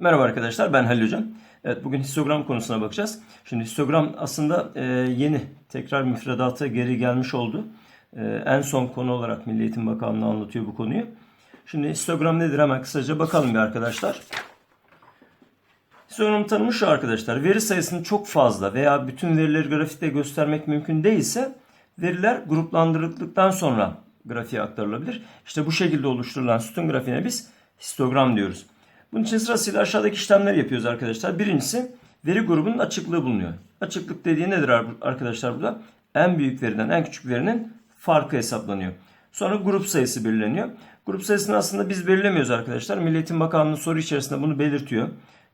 Merhaba arkadaşlar ben Halil Hocam. Evet bugün histogram konusuna bakacağız. Şimdi histogram aslında e, yeni tekrar müfredata geri gelmiş oldu. E, en son konu olarak Milli Eğitim Bakanlığı anlatıyor bu konuyu. Şimdi histogram nedir hemen kısaca bakalım bir arkadaşlar. Histogram tanımı şu arkadaşlar. Veri sayısını çok fazla veya bütün verileri grafikte göstermek mümkün değilse veriler gruplandırıldıktan sonra grafiğe aktarılabilir. İşte bu şekilde oluşturulan sütun grafiğine biz histogram diyoruz. Bunun için sırasıyla aşağıdaki işlemler yapıyoruz arkadaşlar. Birincisi veri grubunun açıklığı bulunuyor. Açıklık dediği nedir arkadaşlar burada? En büyük veriden en küçük verinin farkı hesaplanıyor. Sonra grup sayısı belirleniyor. Grup sayısını aslında biz belirlemiyoruz arkadaşlar. Milliyetin Bakanlığı soru içerisinde bunu belirtiyor.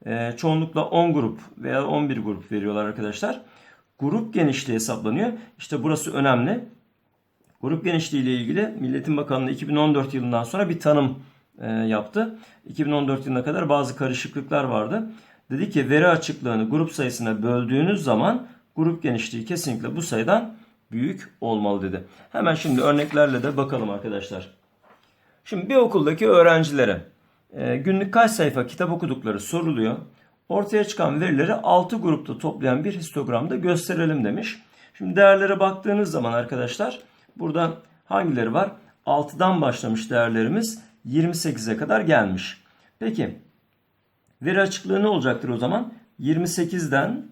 Ee, çoğunlukla 10 grup veya 11 grup veriyorlar arkadaşlar. Grup genişliği hesaplanıyor. İşte burası önemli. Grup genişliği ile ilgili Milliyetin Bakanlığı 2014 yılından sonra bir tanım yaptı. 2014 yılına kadar bazı karışıklıklar vardı. Dedi ki veri açıklığını grup sayısına böldüğünüz zaman grup genişliği kesinlikle bu sayıdan büyük olmalı dedi. Hemen şimdi örneklerle de bakalım arkadaşlar. Şimdi bir okuldaki öğrencilere e, günlük kaç sayfa kitap okudukları soruluyor. Ortaya çıkan verileri 6 grupta toplayan bir histogramda gösterelim demiş. Şimdi değerlere baktığınız zaman arkadaşlar burada hangileri var? 6'dan başlamış değerlerimiz 28'e kadar gelmiş. Peki veri açıklığı ne olacaktır o zaman? 28'den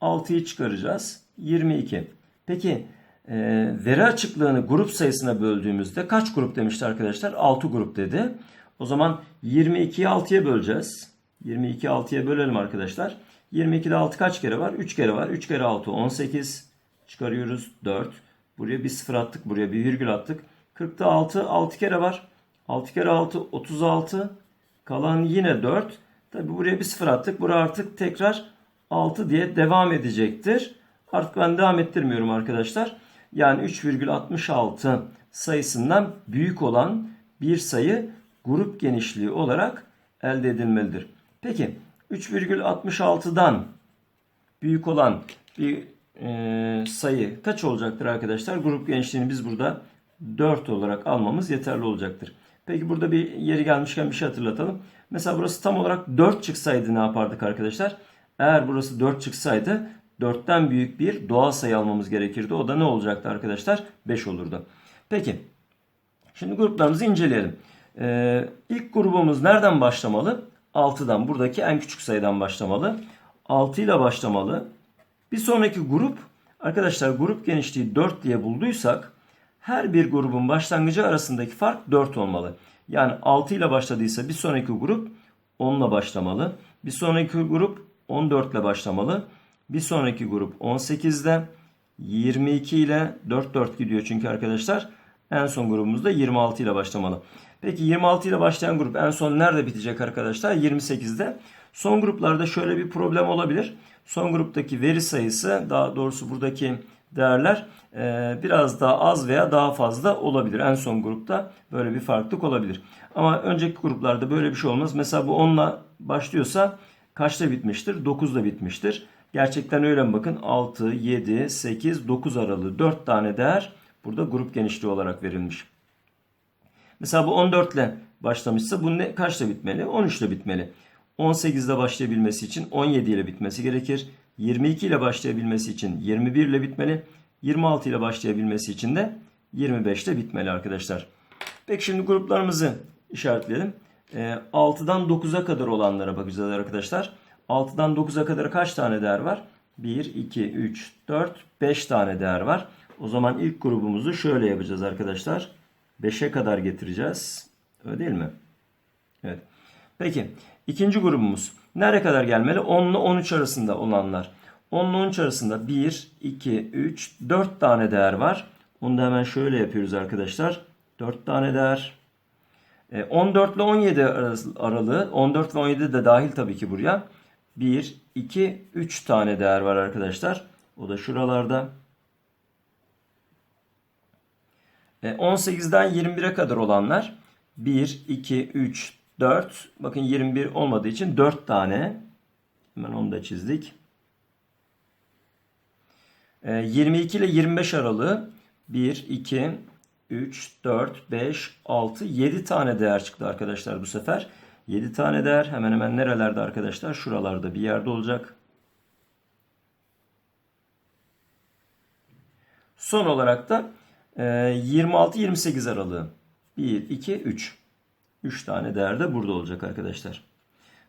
6'yı çıkaracağız. 22. Peki e, veri açıklığını grup sayısına böldüğümüzde kaç grup demişti arkadaşlar? 6 grup dedi. O zaman 22'yi 6'ya böleceğiz. 22'yi 6'ya bölelim arkadaşlar. 22'de 6 kaç kere var? 3 kere var. 3 kere 6 18. Çıkarıyoruz 4. Buraya bir sıfır attık. Buraya bir virgül attık. 40'ta 6 6 kere var. 6 kere 6 36. Kalan yine 4. Tabi buraya bir sıfır attık. Buraya artık tekrar 6 diye devam edecektir. Artık ben devam ettirmiyorum arkadaşlar. Yani 3,66 sayısından büyük olan bir sayı grup genişliği olarak elde edilmelidir. Peki 3,66'dan büyük olan bir e, sayı kaç olacaktır arkadaşlar? Grup genişliğini biz burada 4 olarak almamız yeterli olacaktır. Peki burada bir yeri gelmişken bir şey hatırlatalım. Mesela burası tam olarak 4 çıksaydı ne yapardık arkadaşlar? Eğer burası 4 çıksaydı 4'ten büyük bir doğal sayı almamız gerekirdi. O da ne olacaktı arkadaşlar? 5 olurdu. Peki. Şimdi gruplarımızı inceleyelim. Ee, ilk grubumuz nereden başlamalı? 6'dan. Buradaki en küçük sayıdan başlamalı. 6 ile başlamalı. Bir sonraki grup arkadaşlar grup genişliği 4 diye bulduysak her bir grubun başlangıcı arasındaki fark 4 olmalı. Yani 6 ile başladıysa bir sonraki grup 10 ile başlamalı. Bir sonraki grup 14 ile başlamalı. Bir sonraki grup 18'de 22 ile 4 4 gidiyor çünkü arkadaşlar. En son grubumuzda 26 ile başlamalı. Peki 26 ile başlayan grup en son nerede bitecek arkadaşlar? 28'de. Son gruplarda şöyle bir problem olabilir. Son gruptaki veri sayısı daha doğrusu buradaki değerler e, biraz daha az veya daha fazla olabilir. En son grupta böyle bir farklılık olabilir. Ama önceki gruplarda böyle bir şey olmaz. Mesela bu 10 ile başlıyorsa kaçta bitmiştir? 9'da bitmiştir. Gerçekten öyle mi bakın? 6, 7, 8, 9 aralığı 4 tane değer burada grup genişliği olarak verilmiş. Mesela bu 14 ile başlamışsa bu ne, kaçta bitmeli? 13 ile bitmeli. 18'de başlayabilmesi için 17 ile bitmesi gerekir. 22 ile başlayabilmesi için 21 ile bitmeli. 26 ile başlayabilmesi için de 25 ile bitmeli arkadaşlar. Peki şimdi gruplarımızı işaretleyelim. 6'dan 9'a kadar olanlara bakacağız arkadaşlar. 6'dan 9'a kadar kaç tane değer var? 1, 2, 3, 4, 5 tane değer var. O zaman ilk grubumuzu şöyle yapacağız arkadaşlar. 5'e kadar getireceğiz. Öyle değil mi? Evet. Peki. ikinci grubumuz. Nereye kadar gelmeli? 10 ile 13 arasında olanlar. 10 ile 13 arasında 1, 2, 3, 4 tane değer var. Onu da hemen şöyle yapıyoruz arkadaşlar. 4 tane değer. 14 ile 17 aralığı. 14 ve 17 de dahil tabii ki buraya. 1, 2, 3 tane değer var arkadaşlar. O da şuralarda. 18'den 21'e kadar olanlar 1, 2, 3, 4. Bakın 21 olmadığı için 4 tane. Hemen onu da çizdik. 22 ile 25 aralığı 1, 2, 3, 4, 5, 6, 7 tane değer çıktı arkadaşlar bu sefer. 7 tane değer. Hemen hemen nerelerde arkadaşlar? Şuralarda bir yerde olacak. Son olarak da 26-28 aralığı. 1, 2, 3. 3 tane değer de burada olacak arkadaşlar.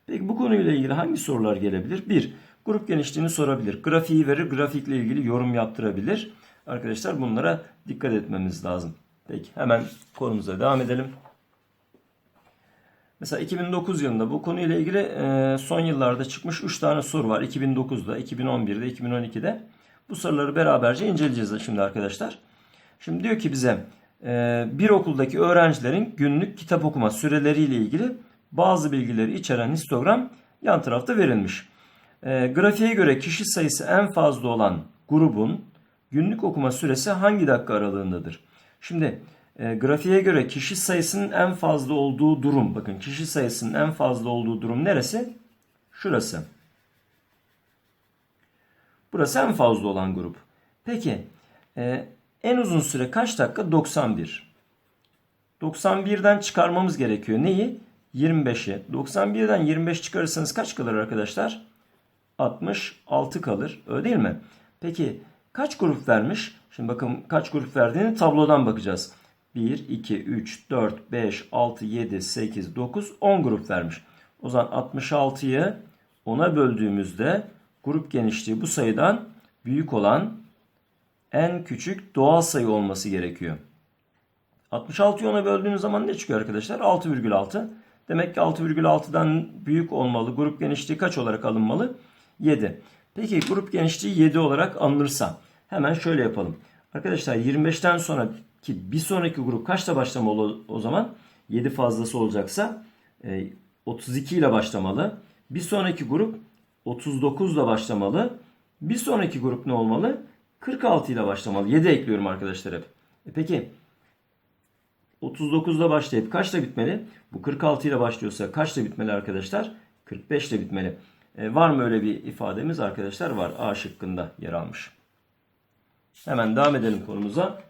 Peki bu konuyla ilgili hangi sorular gelebilir? 1. Grup genişliğini sorabilir. Grafiği verir, grafikle ilgili yorum yaptırabilir. Arkadaşlar bunlara dikkat etmemiz lazım. Peki hemen konumuza devam edelim. Mesela 2009 yılında bu konuyla ilgili e, son yıllarda çıkmış 3 tane soru var. 2009'da, 2011'de, 2012'de. Bu soruları beraberce inceleyeceğiz şimdi arkadaşlar. Şimdi diyor ki bize bir okuldaki öğrencilerin günlük kitap okuma süreleriyle ilgili bazı bilgileri içeren histogram yan tarafta verilmiş. E, grafiğe göre kişi sayısı en fazla olan grubun günlük okuma süresi hangi dakika aralığındadır? Şimdi e, grafiğe göre kişi sayısının en fazla olduğu durum, bakın kişi sayısının en fazla olduğu durum neresi? Şurası. Burası en fazla olan grup. Peki e, en uzun süre kaç dakika? 91. 91'den çıkarmamız gerekiyor. Neyi? 25'i. 91'den 25 çıkarırsanız kaç kalır arkadaşlar? 66 kalır. Öyle değil mi? Peki kaç grup vermiş? Şimdi bakın kaç grup verdiğini tablodan bakacağız. 1, 2, 3, 4, 5, 6, 7, 8, 9, 10 grup vermiş. O zaman 66'yı 10'a böldüğümüzde grup genişliği bu sayıdan büyük olan en küçük doğal sayı olması gerekiyor. 66'yı 10'a böldüğünüz zaman ne çıkıyor arkadaşlar? 6,6. Demek ki 6,6'dan büyük olmalı. Grup genişliği kaç olarak alınmalı? 7. Peki grup genişliği 7 olarak alınırsa hemen şöyle yapalım. Arkadaşlar 25'ten sonra ki bir sonraki grup kaçta başlamalı o zaman? 7 fazlası olacaksa 32 e, ile başlamalı. Bir sonraki grup 39 ile başlamalı. Bir sonraki grup ne olmalı? 46 ile başlamalı. 7 ekliyorum arkadaşlar hep. E peki 39'da başlayıp kaçta bitmeli? Bu 46 ile başlıyorsa kaçta bitmeli arkadaşlar? 45 ile bitmeli. E, var mı öyle bir ifademiz arkadaşlar? Var. A şıkkında yer almış. Hemen devam edelim konumuza.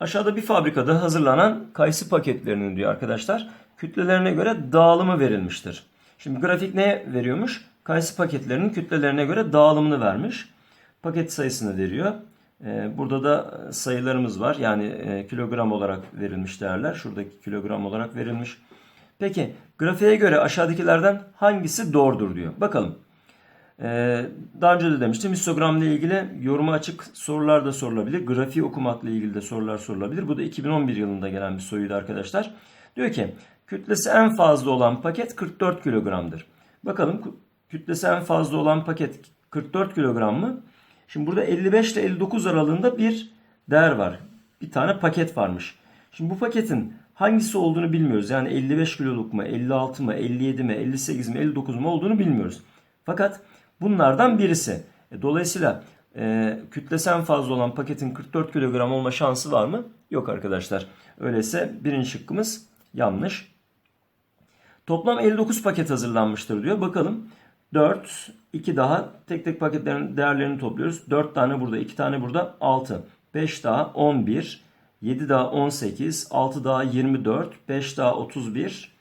Aşağıda bir fabrikada hazırlanan kayısı paketlerinin diyor arkadaşlar. Kütlelerine göre dağılımı verilmiştir. Şimdi grafik ne veriyormuş? Kayısı paketlerinin kütlelerine göre dağılımını vermiş. Paket sayısını veriyor. Ee, burada da sayılarımız var. Yani e, kilogram olarak verilmiş değerler. Şuradaki kilogram olarak verilmiş. Peki grafiğe göre aşağıdakilerden hangisi doğrudur diyor. Bakalım. Ee, daha önce de demiştim histogramla ilgili yoruma açık sorular da sorulabilir. Grafiği okumakla ilgili de sorular sorulabilir. Bu da 2011 yılında gelen bir soruydu arkadaşlar. Diyor ki kütlesi en fazla olan paket 44 kilogramdır. Bakalım kütlesi en fazla olan paket 44 kilogram mı? Şimdi burada 55 ile 59 aralığında bir değer var. Bir tane paket varmış. Şimdi bu paketin hangisi olduğunu bilmiyoruz. Yani 55 kiloluk mu, 56 mı, 57 mi, 58 mi, 59 mu olduğunu bilmiyoruz. Fakat bunlardan birisi. E, dolayısıyla e, kütlesi en fazla olan paketin 44 kilogram olma şansı var mı? Yok arkadaşlar. Öyleyse birinci şıkkımız yanlış. Toplam 59 paket hazırlanmıştır diyor. Bakalım 4, 2 daha tek tek paketlerin değerlerini topluyoruz. 4 tane burada, 2 tane burada 6. 5 daha 11, 7 daha 18, 6 daha 24, 5 daha 31,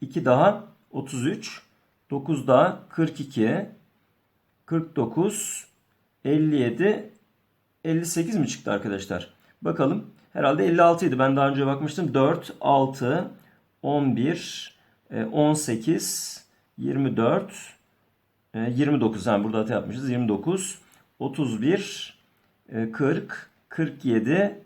2 daha 33, 9 daha 42, 49, 57, 58 mi çıktı arkadaşlar? Bakalım. Herhalde 56 idi. Ben daha önce bakmıştım. 4, 6, 11, 18, 24, 29. Yani burada hata yapmışız. 29, 31, 40, 47,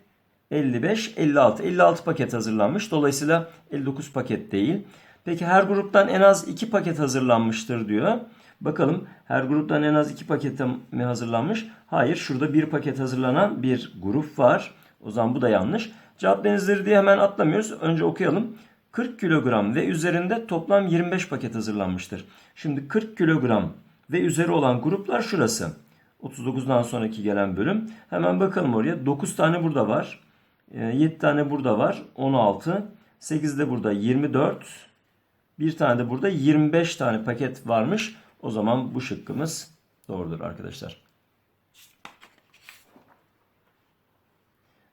55, 56. 56 paket hazırlanmış. Dolayısıyla 59 paket değil. Peki her gruptan en az 2 paket hazırlanmıştır diyor. Bakalım her gruptan en az 2 paket mi hazırlanmış? Hayır şurada bir paket hazırlanan bir grup var. O zaman bu da yanlış. Cevap benzeri diye hemen atlamıyoruz. Önce okuyalım. 40 kilogram ve üzerinde toplam 25 paket hazırlanmıştır. Şimdi 40 kilogram ve üzeri olan gruplar şurası. 39'dan sonraki gelen bölüm. Hemen bakalım oraya. 9 tane burada var. 7 ee, tane burada var. 16. 8 de burada 24. Bir tane de burada 25 tane paket varmış. O zaman bu şıkkımız doğrudur arkadaşlar.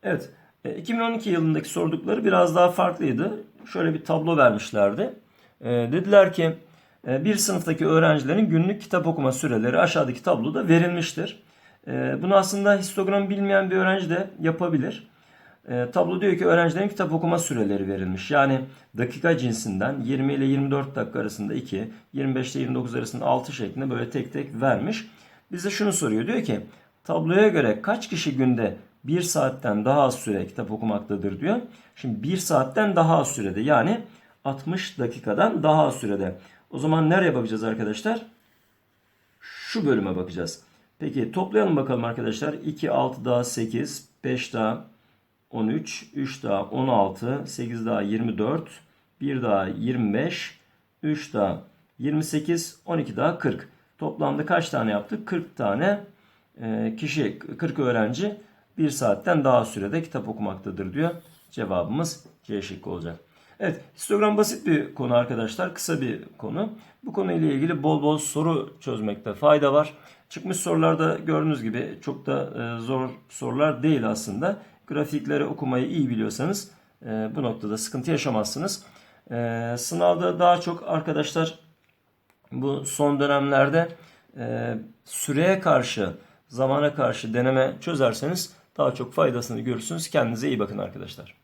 Evet. E, 2012 yılındaki sordukları biraz daha farklıydı. Şöyle bir tablo vermişlerdi. E, dediler ki e, bir sınıftaki öğrencilerin günlük kitap okuma süreleri aşağıdaki tabloda verilmiştir. E, bunu aslında histogram bilmeyen bir öğrenci de yapabilir. E, tablo diyor ki öğrencilerin kitap okuma süreleri verilmiş. Yani dakika cinsinden 20 ile 24 dakika arasında 2, 25 ile 29 arasında 6 şeklinde böyle tek tek vermiş. Bize şunu soruyor. Diyor ki tabloya göre kaç kişi günde 1 saatten daha az süre kitap okumaktadır diyor. Şimdi 1 saatten daha az sürede yani 60 dakikadan daha az sürede. O zaman nereye bakacağız arkadaşlar? Şu bölüme bakacağız. Peki toplayalım bakalım arkadaşlar. 2, 6 daha 8, 5 daha 13, 3 daha 16, 8 daha 24, 1 daha 25, 3 daha 28, 12 daha 40. Toplamda kaç tane yaptık? 40 tane kişi, 40 öğrenci 1 saatten daha sürede kitap okumaktadır diyor. Cevabımız C şıkkı olacak. Evet, histogram basit bir konu arkadaşlar. Kısa bir konu. Bu konuyla ilgili bol bol soru çözmekte fayda var. Çıkmış sorularda gördüğünüz gibi çok da e, zor sorular değil aslında. Grafikleri okumayı iyi biliyorsanız e, bu noktada sıkıntı yaşamazsınız. E, sınavda daha çok arkadaşlar bu son dönemlerde süreye karşı, zamana karşı deneme çözerseniz daha çok faydasını görürsünüz. Kendinize iyi bakın arkadaşlar.